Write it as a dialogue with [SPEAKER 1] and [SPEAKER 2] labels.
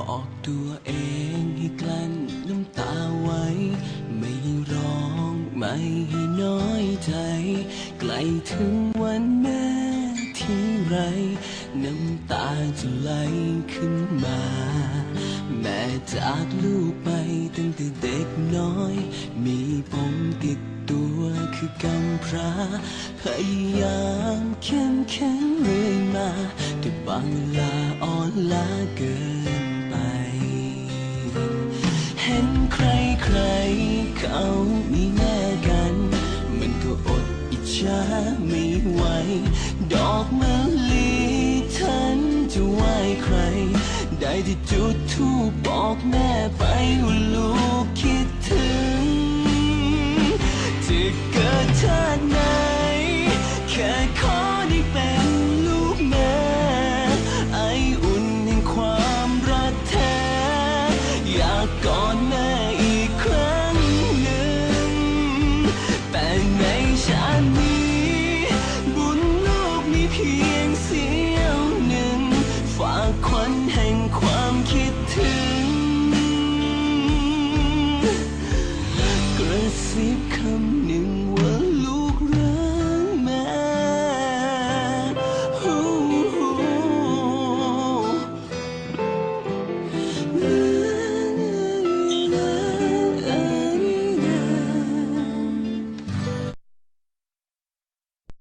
[SPEAKER 1] บอกตัวเองให้กลั้นน้ำตาไว้ ไม่ร้องไม่ให้น้อยใจ ใกล้ถึงวันแม่ที่ไร น้ำตาจะไหลขึ้นมา แม่จากลูกไปตั้งแต่เด็กน้อย มีผมติดตัวคือกำพร้าพยายามเข้มแข็งเรื่อยมา แต่บางเวลาอ่อนล้าเกินาไม่ไหว ดอกมะลิฉันจะไหวใคร ได้ที่จุดทูบบอกแม่ไปว่าลูกคิดถึง แต่